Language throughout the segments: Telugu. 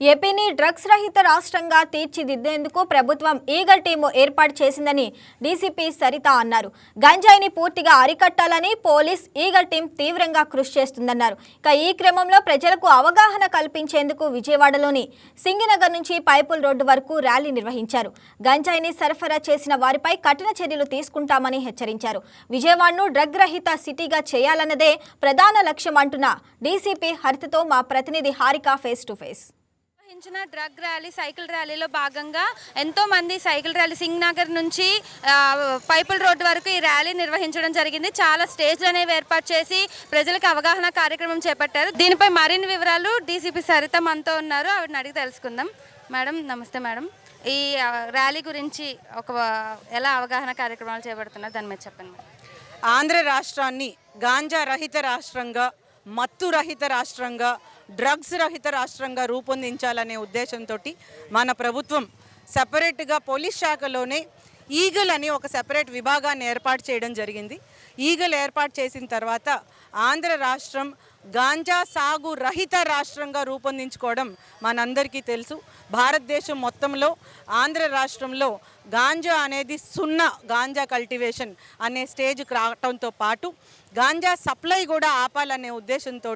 ఏపీని డ్రగ్స్ రహిత రాష్ట్రంగా తీర్చిదిద్దేందుకు ప్రభుత్వం ఈగల్ టీము ఏర్పాటు చేసిందని డీసీపీ సరిత అన్నారు. గంజాయిని పూర్తిగా అరికట్టాలని పోలీస్ ఈగల్ టీం తీవ్రంగా కృషి చేస్తుందన్నారు. ఇక ఈ క్రమంలో ప్రజలకు అవగాహన కల్పించేందుకు విజయవాడలోని సింగినగర్ నుంచి పైపుల్ రోడ్డు వరకు ర్యాలీ నిర్వహించారు. గంజాయిని సరఫరా చేసిన వారిపై కఠిన చర్యలు తీసుకుంటామని హెచ్చరించారు. విజయవాడను డ్రగ్ రహిత సిటీగా చేయాలన్నదే ప్రధాన లక్ష్యం అంటున్న డీసీపీ హరితతో మా ప్రతినిధి హారిక ఫేస్ టు ఫేస్. నిర్వహించిన డ్రగ్ ర్యాలీ సైకిల్ ర్యాలీలో భాగంగా ఎంతో మంది సైకిల్ ర్యాలీ సింగ్ నగర్ నుంచి పైపుల్ రోడ్డు వరకు ఈ ర్యాలీ నిర్వహించడం జరిగింది. చాలా స్టేజ్లు అనేవి ఏర్పాటు చేసి ప్రజలకు అవగాహన కార్యక్రమం చేపట్టారు. దీనిపై మరిన్ని వివరాలు డీసీపీ సరిత మనతో ఉన్నారు. ఆవిడని అడిగి తెలుసుకుందాం. మేడం నమస్తే మేడం. ఈ ర్యాలీ గురించి ఒక ఎలా అవగాహన కార్యక్రమాలు చేపడుతున్నారు? దాని మీద చెప్పండి. ఆంధ్ర రాష్ట్రాన్ని గాంజా రహిత రాష్ట్రంగా మత్తు రహిత రాష్ట్రంగా డ్రగ్స్ రహిత రాష్ట్రంగా రూపొందించాలనే ఉద్దేశంతో మన ప్రభుత్వం సపరేట్గా పోలీస్ శాఖలోనే ఈగల్ అని ఒక సెపరేట్ విభాగాన్ని ఏర్పాటు చేయడం జరిగింది. ఈగల్ ఏర్పాటు చేసిన తర్వాత ఆంధ్ర రాష్ట్రం గాంజా సాగు రహిత రాష్ట్రంగా రూపొందించుకోవడం మనందరికీ తెలుసు. భారతదేశం మొత్తంలో ఆంధ్ర రాష్ట్రంలో గాంజా అనేది సున్నా గాంజా కల్టివేషన్ అనే స్టేజ్కి రావటంతో పాటు గాంజా సప్లై కూడా ఆపాలనే ఉద్దేశంతో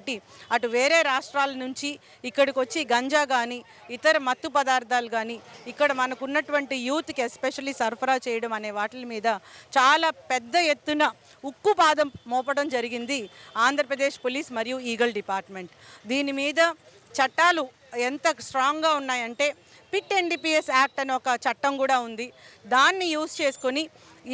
అటు వేరే రాష్ట్రాల నుంచి ఇక్కడికి వచ్చి గంజా కానీ ఇతర మత్తు పదార్థాలు కానీ ఇక్కడ మనకున్నటువంటి యూత్కి ఎస్పెషల్లీ సరఫరా చేయడం అనే వాటి మీద చాలా పెద్ద ఎత్తున ఉక్కు పాదం మోపడం జరిగింది ఆంధ్రప్రదేశ్ పోలీస్ మరియు ఈగల్ డిపార్ట్మెంట్. దీని మీద చట్టాలు ఎంత స్ట్రాంగ్గా ఉన్నాయంటే పిట్ ఎన్డిపిఎస్ యాక్ట్ అని ఒక చట్టం కూడా ఉంది. దాన్ని యూస్ చేసుకొని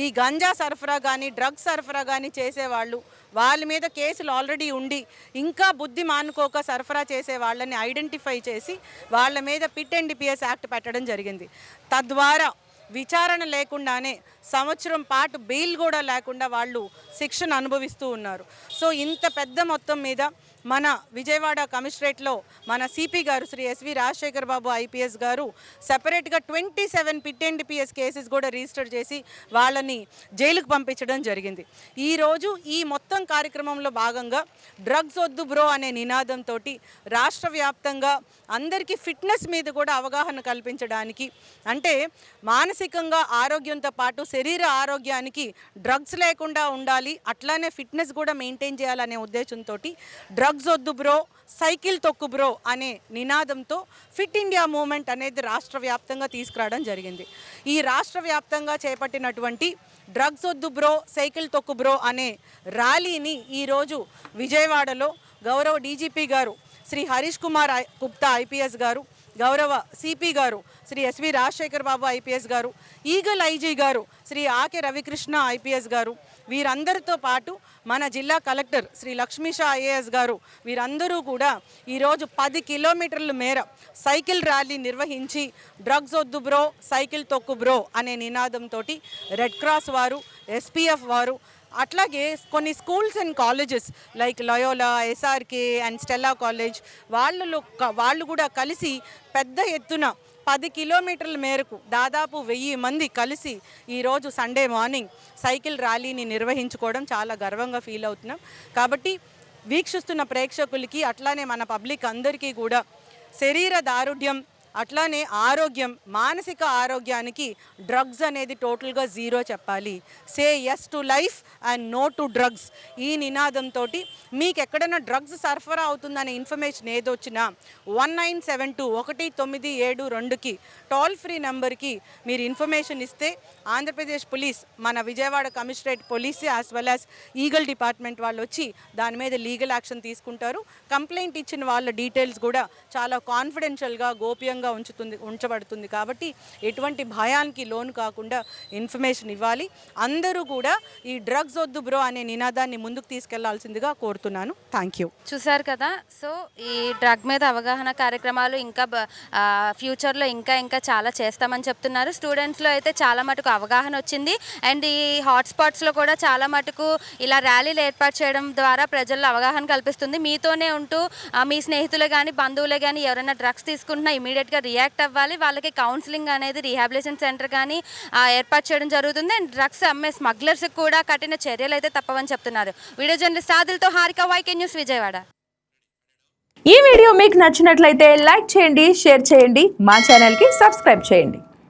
ఈ గంజా సరఫరా కానీ డ్రగ్స్ సరఫరా కానీ చేసేవాళ్ళు వాళ్ళ మీద కేసులు ఆల్రెడీ ఉండి ఇంకా బుద్ధి మానుకోక సరఫరా చేసే వాళ్ళని ఐడెంటిఫై చేసి వాళ్ళ మీద పిట్ ఎన్డీపీఎస్ యాక్ట్ పెట్టడం జరిగింది. తద్వారా విచారణ లేకుండానే సంవత్సరం పాటు బెయిల్ కూడా లేకుండా వాళ్ళు శిక్షను అనుభవిస్తూ ఉన్నారు. సో ఇంత పెద్ద మొత్తం మీద మన విజయవాడ కమిషనరేట్లో మన సిపి గారు Shri S V Rajasekhar Babu IPS గారు సెపరేట్గా twenty seven PIT NDPS cases కూడా రిజిస్టర్ చేసి వాళ్ళని జైలుకు పంపించడం జరిగింది. ఈరోజు ఈ మొత్తం కార్యక్రమంలో భాగంగా డ్రగ్స్ వద్దు బ్రో అనే నినాదంతో రాష్ట్ర వ్యాప్తంగా అందరికీ ఫిట్నెస్ మీద కూడా అవగాహన కల్పించడానికి అంటే మానసికంగా ఆరోగ్యంతో పాటు శరీర ఆరోగ్యానికి డ్రగ్స్ లేకుండా ఉండాలి అట్లానే ఫిట్నెస్ కూడా మెయింటైన్ చేయాలనే ఉద్దేశంతో డ్రగ్స్ వద్దు బ్రో సైకిల్ తొక్కు బ్రో అనే నినాదంతో ఫిట్ ఇండియా మూమెంట్ అనేది రాష్ట్ర వ్యాప్తంగా తీసుకురావడం జరిగింది. ఈ రాష్ట్ర వ్యాప్తంగా చేపట్టినటువంటి డ్రగ్స్ వద్దు బ్రో సైకిల్ తొక్కు బ్రో అనే ర్యాలీని ఈరోజు విజయవాడలో గౌరవ డీజీపీ గారు శ్రీ హరీష్ కుమార్ గుప్తా ఐపీఎస్ గారు గౌరవ సిపి గారు Shri S V Rajasekhar Babu IPS గారు ఈగల్ ఐజీ గారు శ్రీ ఆకే రవికృష్ణ ఐపీఎస్ గారు వీరందరితో పాటు మన జిల్లా కలెక్టర్ శ్రీ లక్ష్మీషా ఐఏఎస్ గారు వీరందరూ కూడా ఈరోజు పది కిలోమీటర్ల మేర సైకిల్ ర్యాలీ నిర్వహించి డ్రగ్స్ వద్దు బ్రో సైకిల్ తొక్కు బ్రో అనే నినాదంతో రెడ్ క్రాస్ వారు ఎస్పీఎఫ్ వారు అట్లాగే కొన్ని schools and colleges like Loyola SRK and Stella college వాళ్ళలో వాళ్ళు కూడా కలిసి పెద్ద ఎత్తున పది కిలోమీటర్ల మేరకు దాదాపు వెయ్యి మంది కలిసి ఈరోజు సండే మార్నింగ్ సైకిల్ ర్యాలీని నిర్వహించుకోవడం చాలా గర్వంగా ఫీల్ అవుతున్నాం. కాబట్టి వీక్షిస్తున్న ప్రేక్షకులకి అట్లానే మన పబ్లిక్ అందరికీ కూడా శరీర దారుఢ్యం అట్లానే ఆరోగ్యం మానసిక ఆరోగ్యానికి డ్రగ్స్ అనేది టోటల్గా జీరో చెప్పాలి. Say yes to life and no to drugs ఈ నినాదంతో మీకు ఎక్కడైనా డ్రగ్స్ సరఫరా అవుతుందనే ఇన్ఫర్మేషన్ ఏదొచ్చినా వన్ నైన్ సెవెన్ టూ ఒకటి తొమ్మిది ఏడు రెండుకి టోల్ ఫ్రీ నెంబర్కి మీరు ఇన్ఫర్మేషన్ ఇస్తే ఆంధ్రప్రదేశ్ పోలీస్ మన Vijayawada commissionerate police as well as eagle department వాళ్ళు వచ్చి దాని మీద లీగల్ యాక్షన్ తీసుకుంటారు. కంప్లైంట్ ఇచ్చిన వాళ్ళ డీటెయిల్స్ కూడా చాలా కాన్ఫిడెన్షియల్గా గోప్యంగా ఉంచుతుంది ఉంచబడుతుంది. కాబట్టి ఎటువంటి భయానికి లోను కాకుండా ఇన్ఫర్మేషన్ ఇవ్వాలి. అందరూ కూడా ఈ డ్రగ్స్ వద్దు బ్రో అనే నినాదాన్ని ముందుకు తీసుకెళ్ళాల్సిందిగా కోరుతున్నాను. థ్యాంక్ యూ చూసారు కదా? సో ఈ డ్రగ్ మీద అవగాహన కార్యక్రమాలు ఇంకా ఫ్యూచర్లో ఇంకా ఇంకా చాలా చేస్తామని చెప్తున్నారు. స్టూడెంట్స్లో అయితే చాలా మటుకు అవగాహన వచ్చింది. అండ్ ఈ హాట్స్పాట్స్లో కూడా చాలా మటుకు ఇలా ర్యాలీలు ఏర్పాటు చేయడం ద్వారా ప్రజల్లో అవగాహన కల్పిస్తుంది. మీతోనే ఉంటూ ఆ, మీ స్నేహితులు కానీ బంధువులే కానీ ఎవరైనా డ్రగ్స్ తీసుకుంటున్నా ఇమీడియట్గా రియాక్ట్ అవ్వాలి. వాళ్ళకి కౌన్సిలింగ్ అనేది రీహాబిలేషన్ సెంటర్ కానీ ఏర్పాటు చేయడం జరుగుతుంది. అండ్ డ్రగ్స్ అమ్మే స్మగ్లర్స్కి కూడా కఠిన చర్యలు అయితే తప్పవని చెప్తున్నారు. Video journalist ఆదిల్తో Harika Y K news Vijayawada. ఈ వీడియో మీకు నచ్చినట్లయితే లైక్ చేయండి షేర్ చేయండి. మా ఛానల్కి సబ్స్క్రైబ్ చేయండి.